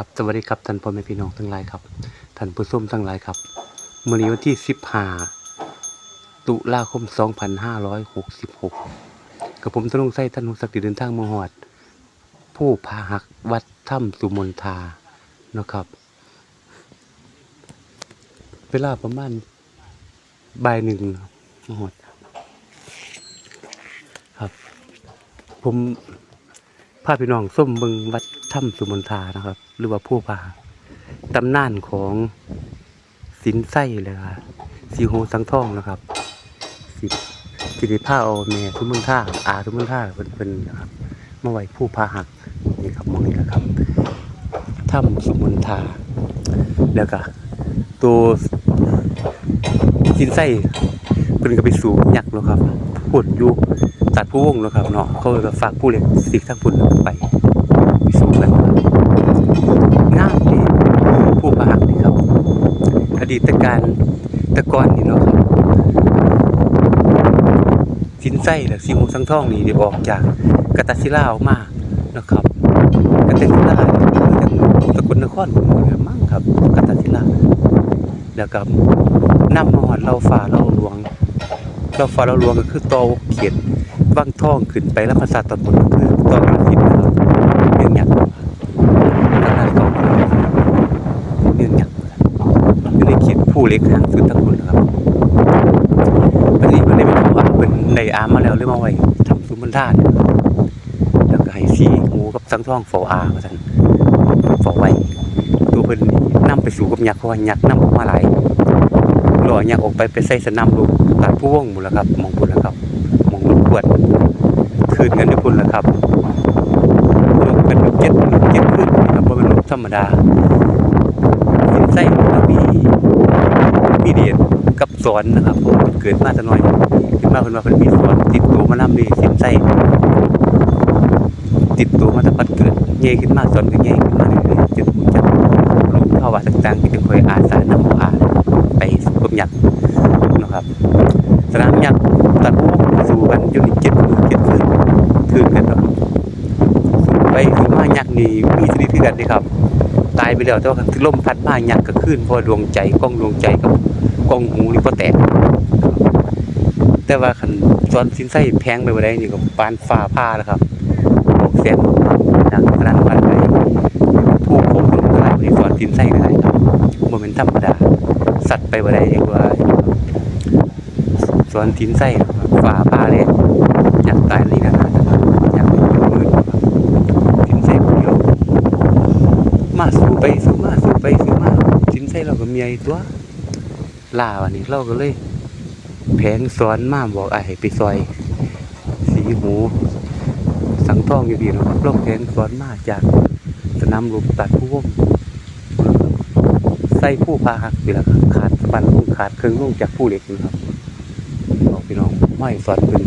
ครับสวัสดีครับท่านพ่อแม่พี่น้องทั้งหลายครับท่านผู้ชมทั้งหลายครับเมื่อนี้วันที่15ตุลาคม 2566กับผมตรงไส้ท่านหุศักดิ์เดินทางมาหอด ผู้พาหักวัดถ้ำสุมนทานะครับ เวลาประมาณบ่ายหนึ่งมาหอดครับ ผมพาพี่น้องส้มเบิงวัดถ้ำสุมนทานะครับ หรือว่าผู้พาตำนานของสินไส้เลยครับสีโหสังท่องนะครับสิสิริผ้าเอาแม่ทุมนท่าอาทุมนท่าเป็นเป็นนะครับเมาไหวผู้พาหักนี่ครับมองนี่แหละครับถ้ำสมุนทาแล้วก็ตัวสินไส้เป็นก็ไปสู่ยักษ์แล้วครับปุ่นอยู่ตัดผู้วงแล้วครับเนาะเขาก็ฝากผู้เล็กสิกทั้งปุ่นไปสู่กันครับงามดีผู้พาหักนี่ครับ อดีต การตะกอนนี่เนาะครับสินไส้หรือสีมูสังท่องนี่ได้ออกจากกตาศิลาออกมานะครับกตาศิลาเนี่ยสกลนครผมว่าเนี่ยมั้งครับกตาศิลาแล้วก็นำมาหอดเราฝ่าเราหลวง เราฝ่าเราหลวงก็คือตอเขียนวังท่องขึ้นไปแล้วภาษาตอนบนก็คือตอกระสินนะครับเรื่องหยักทางนั้นก็เรื่องหยัก อยู่ ผู้เล็กหางสุดทั้งคนครับวันนี้มันได้ไปว่าเป็นในอาร์มมาแล้วเรื่อมาไว้ทำซุ้มบรรดาเนี่ยแล้วก็ให้ซีงูกับสังท่องฟออาร์มาสั่นฟอไว้ตัวเพิ่นนี่นำไปสู่กับยักษ์เพราะว่ายักษ์นำออกมาหลายหล่อยักษ์ออกไปไปใส่สนามลูกตัดผู้วงหมดแล้วครับมองพุ่นแล้วครับมองลูกขวดคืนกันด้วยพุ่นแล้วครับลูกเป็นลูกเจ็ดลูกเจ็ดขึ้นนะครับเพราะเป็นลูกธรรมดาสินไส้มันมี มีเดียนกับสอนนะครับเพราะว่ามันเกิดมาแต่น้อยเกิดมาเพิ่นว่าเพิ่นมีสอนติดตัวมานำดีเสินไส้ติดตัวมาแต่ปัดเกิดใหญ่ขึ้นมาสอนก็ใหญ่ขึ้นมาเรื่อยๆจนรู้จักรู้ภาวะต่างๆที่จึงคอยอาสานำอาไปกบยักษ์นะครับสนามยักษ์ตัดพวกสู่กันอยู่นี่เจ็ดมือเจ็ดคืนคืนกันเนาะสู่ไปสู่มายักษ์นี่มีชีวิตคือกันเด้ครับตายไปแล้วแต่ว่าคือลมพัดมาหยักก็ขึ้นเพราะดวงใจกล้องดวงใจกับ กองหูนี่ก็แตก แต่ว่าคันซ้อนสินไส้แพงไปบ่ได้นี่ก็ปานฟ้าผ่าแล้วครับออกเสียงดังขนาดพันไปผู้ผมคนเท่าไหร่ที่ซ้อนสินไส้ก็ได้ครับบ่แม่นธรรมดา สัตว์ไปบ่ได้ดีกว่าซ้อนสินไส้ฟ้าผ่าเลยอยากตายนี่นะครับอยากมืดสินไส้คนเดียวมาสู่ไปสู่มาสู่ไปสู่มาสินใส่เราก็มีไอตัว ล่าวันนี้เราก็เลย แผงสอนมาบอกไอ้ไปซอย สีหู สังท่องอยู่ดีเนะเราแผงสอนมาจากสนามรบตัดผู้วงใส่ผู้พาหักไปแล้วครับขาดปันลงขาดเครื่องลงจากผู้เหล็กนะครับบอกพี่น้องไม่สอนเป็น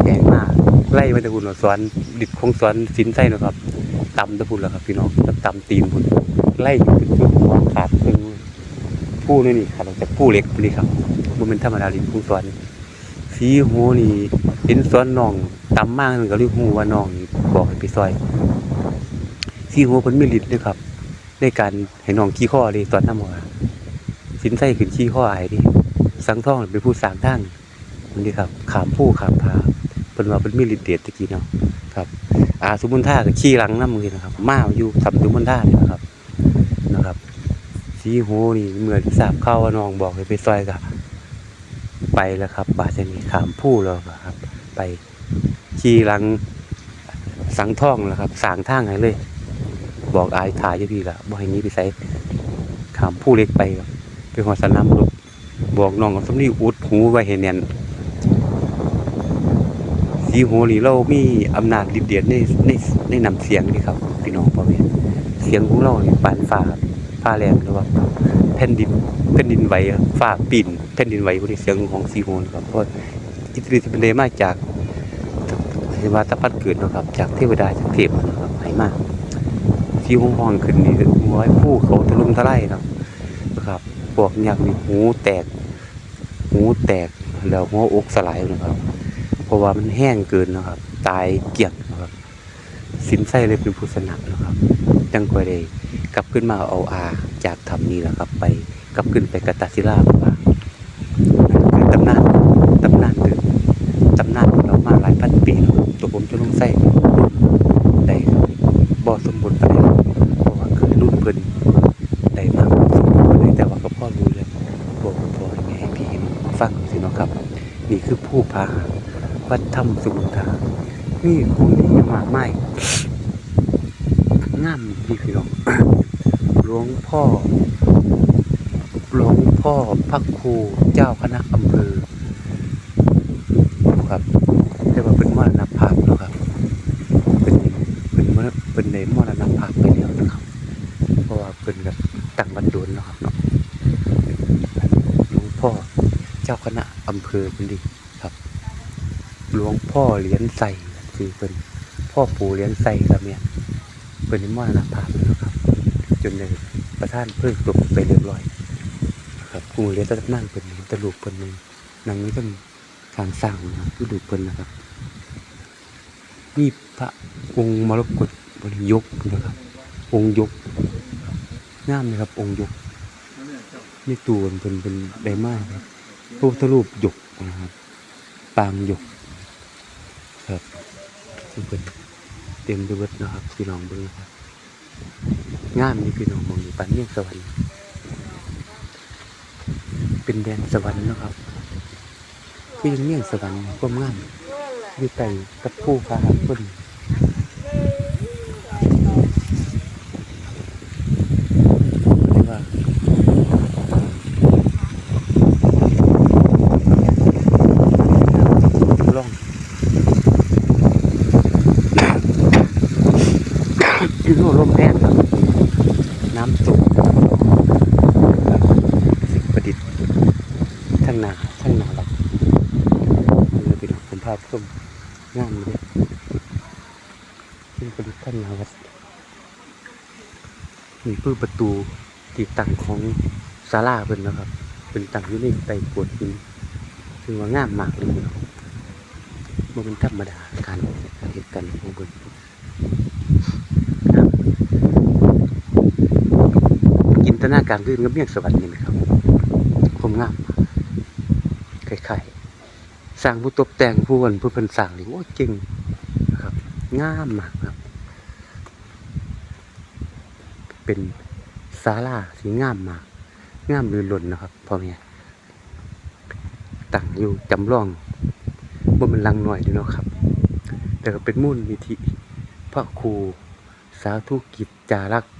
แผงมากไล่มาต่คุณสอนดิดคงสอนสินใส่นะครับตำตะพุนแล้วครับพี่น้องตำตีนพุนไล่ขึ้นจุดหัวขาดเป็น ผู้นี่นี่ขาดออกจากผู้เล็กนี่ครับมันเป็นธรรมดาลินผู้สอนสีหูนี่เห็นสอนน้องตำมากมันก็รียกหูว่าน้องบอกให้ไปซอย สีหูเพิ่นมีฤทธิ์ด้วยครับ ในการให้น้องขี้ข้อเลยตอนน้ำหัวสินไส้ขึ้นขี้ข้อไอ้ดิสังท่องเป็นผู้สางทางนี่ครับขามผู้ขามพาเพิ่นว่าเพิ่นมีฤทธิ์เดชตะกี้เนาะครับอาสมุนท่าก็ขี่หลังน้ำมือนะครับ มาอยู่ทำสมุนท่าเนี่ยนะครับนะครับ สีโหนี่เมื่อที่ทราบข่าวว่าน้องบอกให้ไปซอยกับไปแล้วครับ บาดนี้ขามผู้แล้วครับ ไปขี่หลังสังท่องแล้วครับสางทางให้เลย บอกอายถ่ายอยู่พี่ละบอกให้นี้ไปใส่ขามผู้เล็กไปครับไปหัวสนามรบบอกน้องกับสมนีอุดหูไว้ให้แน่นสีโหนี่เรามีอำนาจฤทธิ์เดชในในในนำเสียงนี่ครับ พี่น้องพ่อแม่เสียงของเรานี่ปานฟ้า ฟ้าแรงหรือว่าแผ่นดินแผ่นดินไหวฟ้าปิ่นแผ่นดินไหวพวกนี้เสียงของสีโหนี่ครับเพราะอิทธิฤทธิ์เป็นเลมาจากเทวาตะพัดเกิดนะครับ จากเทวดาจากเทพนะครับไหมาสีโหห้องขึ้นนี่หัวผู้เขาทะลุทลายเนะครับพวกยักษ์นี่หูแตก หูแตกแล้วหัวอกสลายนะครับ เพราะว่ามันแห้งเกินนะครับ ตายเกลียงนะครับ สินไส้เลยเป็นผู้สนับนะครับจังกว่าได้ กลับขึ้นมาเอาอาจากถ้ำนี้แหละครับ ไปกลับขึ้นไปกบตาศิลาเพราะว่านั่นคือตำนานตำนานเดิมตำนานเรามาหลายพันปีแล้วครับตัวผมจะลงใส่ได้บ่อสมบูรณ์ไปเพราะว่าคือรุ่นเพิ่นได้มาสมบูรณ์ปแต่ว่าก็พ่อรู้เลยบอกพอให้แม่ให้พี่น้องฟังสิเนาะครับ นี่คือผู้พาวัดถ้ำสุนทานี่คงนี่มากไม้ งามดีพี่น้องหลวงพ่อ หลวงพ่อพระครูเจ้าคณะอำเภอครับเรียกว่าเป็นมรณภาพเนาะครับ เป็นเป็นเป็นในมรณภาพไปแล้วนะครับ เพราะว่าเป็นกับต่างบรรดุนนะครับเนาะหลวงพ่อเจ้าคณะอำเภอเป็นดีครับ หลวงพ่อเหรียญใส่คือเป็นพ่อปู่เหรียญใส่ครับเนี่ย เป็นในมรณภาพแล้วครับ จนในประท่านเพิ่งตกไปเรียบร้อยครับกูเรียนตะนั่งเป็นเห็นตะลุกเป็นหนึ่งนางนี้ต้องทางสร้างนะครับดูเป็นนะครับนี่พระองค์มรกตบริยกนะครับ องค์ยกงามนะครับ องค์ยกนี่ตัวเป็นเป็นไดมากครับพระพุทธรูปยกนะครับ ปางยกครับซึ่งเป็น เต็มด้วยเบิดนะครับพี่น้องเบิ้งนะครับงามนี่พี่น้องมองอยู่ปันเมี่ยงสวรรค์ เป็นแดนสวรรค์นะครับคือยังเมี่ยงสวรรค์ก็งามอยู่ไกลกับผู้พาหาคนเรียกว่าล่อง อยู่โน่นลมแรงครับ น้ำตกครับสิ่งประดิษฐ์ ทั้งหนาทั้งหนาหลับนี่เป็นผมภาพส้มงามเลยสิ่งประดิษฐ์ทั้งนาวัดนี่คือประตูตีตั้งของศาลาเป็นนะครับ เป็นตั้งอยู่ในไต่กวดหินถือว่างามมากเลยเนาะมันเป็นธรรมดาการการเหตุการณ์ของบนจินตนาการลื่นกับเมียงสวรรค์นี่ไหมครับ มงามคล้ายๆสร้างผู้ตกแต่งผู้คนผู้เป็นสร้างนี่โอ้จริงนะครับ งามมากครับ เป็นศาลาที่งามมาก งามลือล้นนะครับพ่อแม่ตั้งอยู่จำลองบ่เป็นลังหน่อยดีเนาะครับ แต่ก็เป็นมูลนิธิพระครูสาธุกิจจารักษ์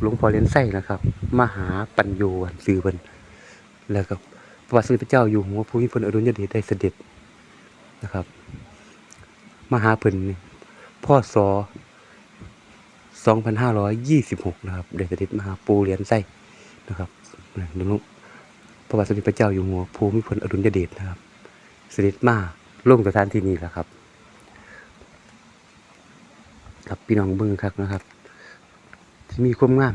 หลวงพ่อเลี้ยนไส้นะครับ มหาปัญโยวันซื้อเพิ่น แล้วก็พระบาทสมเด็จพระเจ้าอยู่หัวภูมิพลอดุลยเดชได้เสด็จนะครับมหาเพิ่นนี่พ่อสอ2526 นะครับได้เสด็จมาหาปูเหรียญไส้นะครับหลวงพระบาทสมเด็จพระเจ้าอยู่หัวภูมิพลอดุลยเดชนะครับ เสด็จมาลงสถานที่นี้แหละครับ ครับพี่น้องเบิ่งครับนะครับ ที่มีความงาม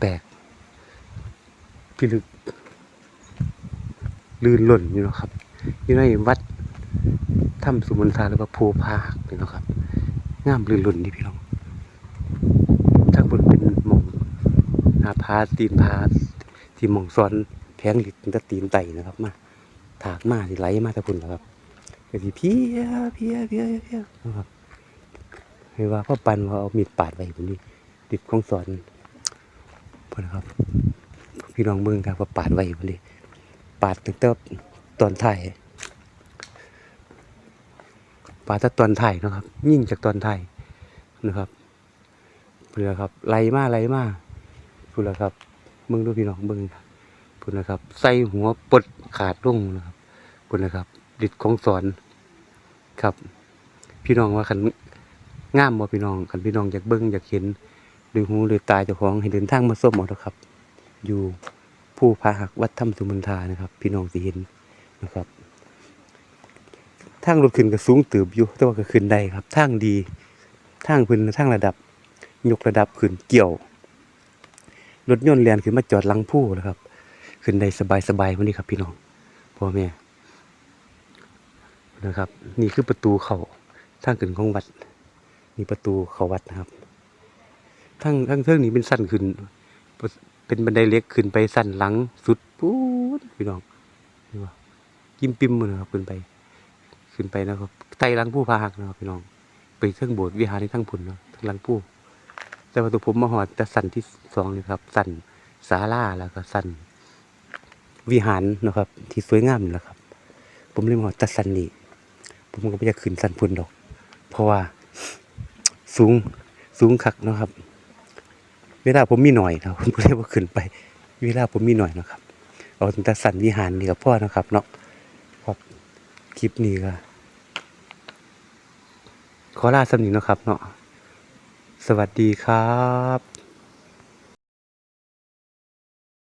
แปลกพิลึก ลื่นหล่นอยู่นะครับ อยู่ในวัดถ้ำสุมนทาหรือว่าโพพาหักนี่นะครับงามลื่นหล่นนี่พี่น้องถ้างบนเป็นมองหน้าผาตีนผาที่มองซ้อนแพงหลิดตั้งแต่ตีนไตนะครับมาถากมาที่ไหลมาต่พุ่นนะครับก็สิเพียเพียเพียเพียนะครับให้ว่าพ่อปันว่าเอามีดปาดไว้บนนี้ติดของสอนพอนะครับ พี่น้องเบิ่งครับว่าปาดไว้พอดี ปาดตั้งแต่ตอนถ่ายปาดแต่ตอนถ่ายนะครับ ยิ่งจากตอนถ่ายนะครับเพื่อครับไหลมาไหลมาพูดแล้วครับเบิ่งดูพี่น้องเบิ่งพูดนะครับ ใส่หัวปดขาดลงนะครับพูดนะครับ ดิดของสอนครับ พี่น้องว่าคันง่ามบ่พี่น้องคันพี่น้องอยากเบิ่งอยากเห็นด้วยหูด้วยตาเจ้าของให้เดินทางมาส้มเอาเถอะครับ อยู่ ผู้พาหักวัดถ้ำสุมนทานะครับ พี่น้องสิเห็นนะครับทางรถขึ้นก็สูงตืบอยู่แต่ว่าก็ขึ้นได้ครับทางดีทางพิ่นทางระดับ ยกระดับขึ้นเกี่ยวรถยนต์แล่นขึ้นมาจอดลังผู้นะครับ ขึ้นได้สบายๆวันนี้ครับ พี่น้องพ่อแม่นะครับ นี่คือประตูเข้าทางขึ้นของวัดมีประตูเขาวัดนะครับทั้งทั้งเทิงนี้เป็นสั้นขึ้น เป็นบันไดเล็กขึ้นไปสั้นหลังสุดปู๊ดพี่น้องนี่ว่ายิ้มปิมมือนะครับขึ้นไป ขึ้นไปนะครับไต่หลังผู้พาหักนะครับพี่น้อง ไปเทิงโบสถ์วิหารในทั้งพุ่นเนาะทั้งหลังผู้แต่ว่าตัวผมมาหอดแต่สั้นที่สองนี่ครับ สั้นศาลาแล้วก็สั้นวิหารนะครับ ที่สวยงามนี่แหละครับ ผมเลยมาหอดแต่สั้นนี่ผมก็ไม่อยากขึ้นสั้นพุ่นดอก เพราะว่าสูงสูงคักนะครับ เวลาผมมีหน่อยนะผมก็เลยว่าขึ้นไป เวลาผมมีหน่อยนะครับ เอาตั้งแต่สันวิหารนี่กับพ่อนะครับเนาะครับคลิปนี้ก็ขอลาสำนีเนะครับเนาะสวัสดีครับ